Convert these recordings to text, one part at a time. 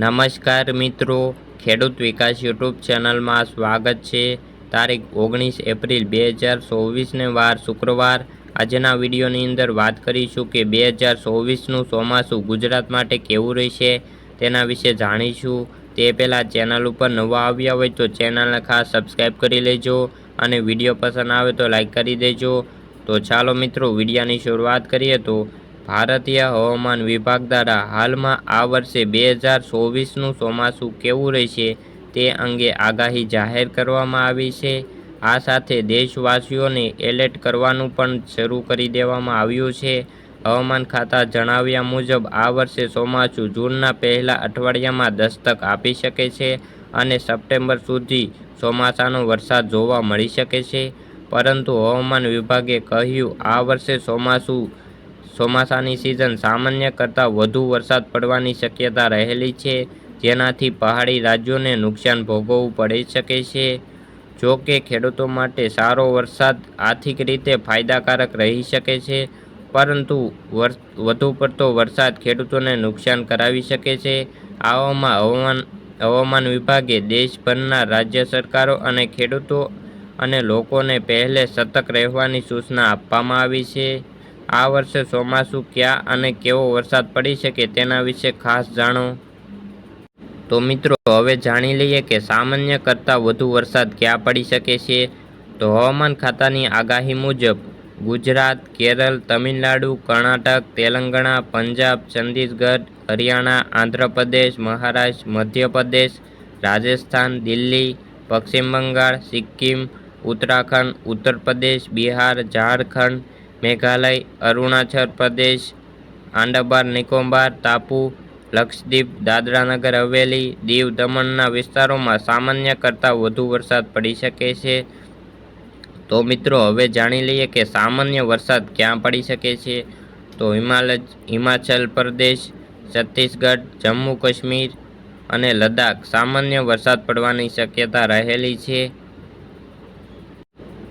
નમસ્કાર મિત્રો, ખેડૂત વિકાસ યુટ્યુબ ચેનલમાં સ્વાગત છે. તારીખ ઓગણીસ એપ્રિલ બે હજાર ચોવીસને વાર શુક્રવાર. આજના વિડીયોની અંદર વાત કરીશું કે બે હજાર ચોવીસનું ચોમાસું ગુજરાત માટે કેવું રહેશે તેના વિશે જાણીશું. તે પહેલાં ચેનલ ઉપર નવા આવ્યા હોય તો ચેનલને ખાસ સબસ્ક્રાઈબ કરી લેજો અને વીડિયો પસંદ આવે તો લાઈક કરી દેજો. તો ચાલો મિત્રો, વિડીયાની શરૂઆત કરીએ તો ભારતીય હવામાન વિભાગ દ્વારા હાલમાં આ વર્ષે બે હજાર ચોવીસનું ચોમાસું કેવું રહેશે તે અંગે આગાહી જાહેર કરવામાં આવી છે. આ સાથે દેશવાસીઓને એલર્ટ કરવાનું પણ શરૂ કરી દેવામાં આવ્યું છે. હવામાન ખાતા જણાવ્યા મુજબ, આ વર્ષે ચોમાસું જૂનના પહેલા અઠવાડિયામાં દસ્તક આપી શકે છે અને સપ્ટેમ્બર સુધી ચોમાસાનો વરસાદ જોવા મળી શકે છે. પરંતુ હવામાન વિભાગે કહ્યું, આ વર્ષે ચોમાસું ચોમાસાની સિઝન સામાન્ય કરતાં વધુ વરસાદ પડવાની શક્યતા રહેલી છે. જેનાથી પહાડી રાજ્યોને નુકસાન ભોગવવું પડી શકે છે. જો કે ખેડૂતો માટે સારો વરસાદ આર્થિક રીતે ફાયદાકારક રહી શકે છે, પરંતુ વધુ પડતો વરસાદ ખેડૂતોને નુકસાન કરાવી શકે છે. આવામાં હવામાન હવામાન વિભાગે દેશભરના રાજ્ય સરકારો અને ખેડૂતો અને લોકોને પહેલે સતર્ક રહેવાની સૂચના આપવામાં આવી છે. આ વર્ષે ચોમાસું ક્યાં અને કેવો વરસાદ પડી શકે તેના વિશે ખાસ જાણો. તો મિત્રો, હવે જાણી લઈએ કે સામાન્ય કરતાં વધુ વરસાદ ક્યાં પડી શકે છે. તો હવામાન ખાતાની આગાહી મુજબ, ગુજરાત, કેરળ, તમિલનાડુ, કર્ણાટક, તેલંગાણા, પંજાબ ચંદીસગઢ હરિયાણા, આંધ્રપ્રદેશ, મહારાષ્ટ્ર, મધ્યપ્રદેશ, રાજસ્થાન, દિલ્હી, પશ્ચિમ બંગાળ, સિક્કિમ, ઉત્તરાખંડ ઉત્તર પ્રદેશ બિહાર, ઝારખંડ મેઘાલય, અરુણાચલ પ્રદેશ આંડબાર નિકોબાર, ટાપુ, લક્ષદ્વીપ, દાદરાનગર, હવેલી, દીવ દમણના વિસ્તારોમાં સામાન્ય કરતાં વધુ વરસાદ પડી શકે છે. તો મિત્રો, હવે જાણી લઈએ કે સામાન્ય વરસાદ ક્યાં પડી શકે છે. તો હિમાલય, હિમાચલ પ્રદેશ, છત્તીસગઢ, જમ્મુ કાશ્મીર અને લદ્દાખ સામાન્ય વરસાદ પડવાની શક્યતા રહેલી છે.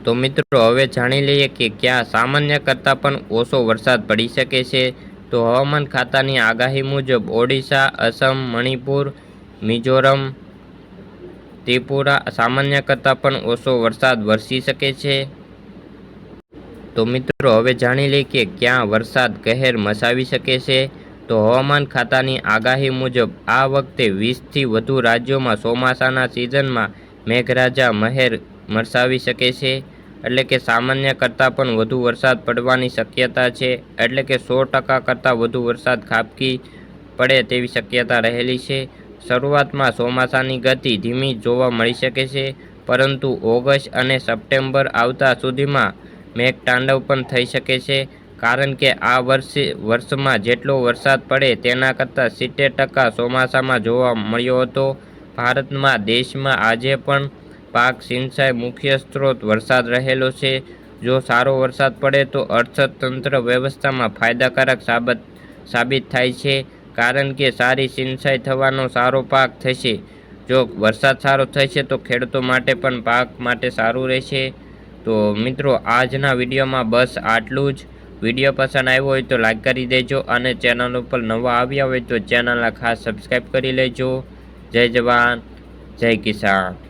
તો મિત્રો, હવે જાણી લઈએ કે ક્યાં સામાન્ય કરતાં પણ ઓછો વરસાદ પડી શકે છે. તો હવામાન ખાતાની આગાહી મુજબ ઓડિશા અસમ મણિપુર, મિઝોરમ, ત્રિપુરા સામાન્ય કરતાં પણ ઓછો વરસાદ વરસી શકે છે. તો મિત્રો, હવે જાણી લઈએ કે ક્યાં વરસાદ કહેર મચાવી શકે છે. તો હવામાન ખાતાની આગાહી મુજબ આ વખતે વીસથી વધુ રાજ્યોમાં ચોમાસાના સિઝનમાં મેઘરાજા મહેર વરસાવી શકે છે. એટલે કે સામાન્ય કરતાં પણ વધુ વરસાદ પડવાની શક્યતા છે. એટલે કે સો ટકા કરતાં વધુ વરસાદ ખાબકી પડે તેવી શક્યતા રહેલી છે. શરૂઆતમાં ચોમાસાની ગતિ ધીમી જોવા મળી શકે છે, પરંતુ ઓગસ્ટ અને સપ્ટેમ્બર આવતા સુધીમાં મેઘતાંડવ પણ થઈ શકે છે, કારણ કે આ વર્ષે, વર્ષમાં જેટલો વરસાદ પડે તેના કરતાં સિત્તેર ટકા ચોમાસામાં જોવા મળ્યો હતો. ભારતમાં, દેશમાં આજે પણ પાક, સિંચાઈ, મુખ્ય સ્ત્રોત, વરસાદ રહેલો છે. જો સારો વરસાદ પડે તો અર્થતંત્ર વ્યવસ્થામાં ફાયદાકારક સાબત, સાબિત થાય છે, કારણ કે સારી સિંચાઈ થવાનો સારો પાક થશે. જો વરસાદ સારો થશે તો ખેડૂતો માટે પણ પાક માટે સારું રહેશે. તો મિત્રો, આજના વિડીયોમાં બસ આટલું જ. વીડિયો પસંદ આવ્યો હોય તો લાઈક કરી દેજો અને ચેનલ ઉપર નવા આવ્યા હોય તો ચેનલને ખાસ સબસ્ક્રાઈબ કરી લેજો. જય જવાન, જય કિસાન.